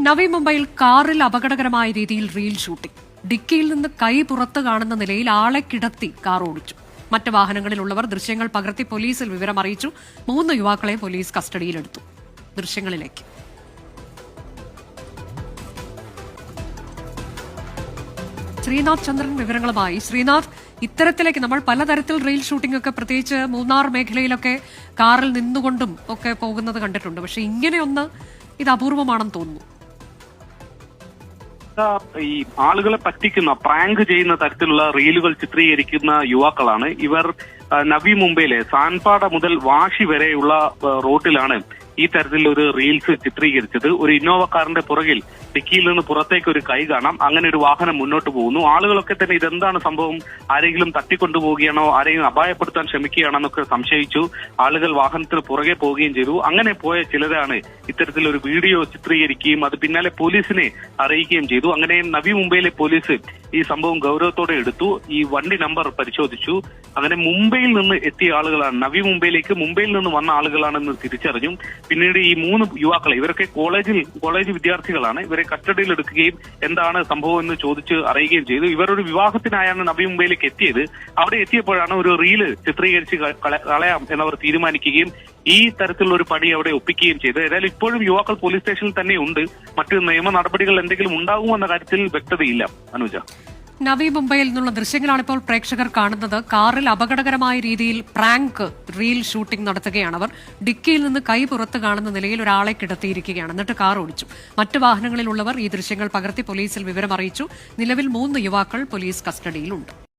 നവി മുംബൈയിൽ കാറിൽ അപകടകരമായ രീതിയിൽ റീൽ ഷൂട്ടിംഗ്. ഡിക്കിയിൽ നിന്ന് കൈ പുറത്ത് കാണുന്ന നിലയിൽ ആളെ കിടത്തി കാർ ഓടിച്ചു. മറ്റ് വാഹനങ്ങളിലുള്ളവർ ദൃശ്യങ്ങൾ പകർത്തി പോലീസിൽ വിവരം അറിയിച്ചു മൂന്ന് യുവാക്കളെ പോലീസ് കസ്റ്റഡിയിലെടുത്തു. ദൃശ്യങ്ങളിലേക്ക്. ശ്രീനാഥ് ചന്ദ്രൻ വിവരങ്ങളുമായി. ശ്രീനാഥ് ഇത്തരത്തിലേക്ക് നമ്മൾ പലതരത്തിൽ റീൽ ഷൂട്ടിംഗ് ഒക്കെ പ്രത്യേകിച്ച് മൂന്നാർ മേഖലയിലൊക്കെ കാറിൽ നിന്നുകൊണ്ടും ഒക്കെ പോകുന്നത് കണ്ടിട്ടുണ്ട്. പക്ഷെ ഇങ്ങനെയൊന്ന് ഇത് അപൂർവമാണെന്ന് തോന്നുന്നു. ഈ ആളുകളെ പറ്റിക്കുന്ന പ്രാങ്ക് ചെയ്യുന്ന തരത്തിലുള്ള റീലുകൾ ചിത്രീകരിക്കുന്ന യുവാക്കളാണ്. ഇവർ നവി മുംബൈയിലെ സാൻപാട മുതൽ വാഷി വരെയുള്ള റോട്ടിലാണ് ഈ തരത്തിലൊരു റീൽസ് ചിത്രീകരിച്ചത്. ഒരു ഇന്നോവ കാറിന്റെ പുറകിൽ ഡിക്കിയിൽ നിന്ന് പുറത്തേക്ക് ഒരു കൈ കാണാം. അങ്ങനെ ഒരു വാഹനം മുന്നോട്ട് പോകുന്നു. ആളുകളൊക്കെ തന്നെ ഇതെന്താണ് സംഭവം? ആരെങ്കിലും തട്ടിക്കൊണ്ടുപോവുകയാണോ? ആരെയും അപായപ്പെടുത്താൻ ശ്രമിക്കുകയാണോ എന്നൊക്കെ സംശയിച്ചു. ആളുകൾ വാഹനത്തിന് പുറകെ പോവുകയും ചെയ്തു. അങ്ങനെ പോയ ചിലരാണ് ഇത്തരത്തിൽ ഒരു വീഡിയോ ചിത്രീകരിക്കുകയും അത് പിന്നാലെ പോലീസിനെ അറിയിക്കുകയും ചെയ്തു. അങ്ങനെ നവി മുംബൈയിലെ പോലീസ് ഈ സംഭവം ഗൗരവത്തോടെ എടുത്തു. ഈ വണ്ടി നമ്പർ പരിശോധിച്ചു. അങ്ങനെ മുംബൈയിൽ നിന്ന് എത്തിയ ആളുകളാണ്. നവി മുംബൈയിലേക്ക് മുംബൈയിൽ നിന്ന് വന്ന ആളുകളാണെന്ന് തിരിച്ചറിഞ്ഞു. പിന്നീട് ഈ മൂന്ന് യുവാക്കളെ ഇവരൊക്കെ കോളേജിൽ കോളേജ് വിദ്യാർത്ഥികളാണ്. ഇവരെ കസ്റ്റഡിയിൽ എടുക്കുകയും എന്താണ് സംഭവം എന്ന് ചോദിച്ച് അറിയുകയും ചെയ്തു. ഇവർ ഒരു വിവാഹത്തിനായാണ് നബി മുംബൈയിലേക്ക് എത്തിയത്. അവിടെ എത്തിയപ്പോഴാണ് ഒരു റീൽ ചിത്രീകരിച്ച് കളയാം എന്നവർ തീരുമാനിക്കുകയും ഈ തരത്തിലുള്ള ഒരു പണി അവിടെ ഒപ്പിക്കുകയും ചെയ്തു. ഏതായാലും ഇപ്പോഴും യുവാക്കൾ പോലീസ് സ്റ്റേഷനിൽ തന്നെ ഉണ്ട്. മറ്റു നിയമ നടപടികൾ എന്തെങ്കിലും ഉണ്ടാകുമോ എന്ന കാര്യത്തിൽ വ്യക്തതയില്ല. അനുജ. നവി മുംബൈയിൽ നിന്നുള്ള ദൃശ്യങ്ങളാണ് ഇപ്പോൾ പ്രേക്ഷകർ കാണുന്നത്. കാറിൽ അപകടകരമായ രീതിയിൽ പ്രാങ്ക് റീൽ ഷൂട്ടിംഗ് നടത്തുകയാണ് അവർ. ഡിക്കിയിൽ നിന്ന് കൈ പുറത്ത് കാണുന്ന നിലയിൽ ഒരാളെ കിടത്തിയിരിക്കുകയാണ്. എന്നിട്ട് കാർ ഓടിച്ചു. മറ്റ് വാഹനങ്ങളിലുള്ളവർ ഈ ദൃശ്യങ്ങൾ പകർത്തി പോലീസിൽ വിവരം അറിയിച്ചു നിലവിൽ മൂന്ന് യുവാക്കൾ പോലീസ് കസ്റ്റഡിയിലുണ്ട്.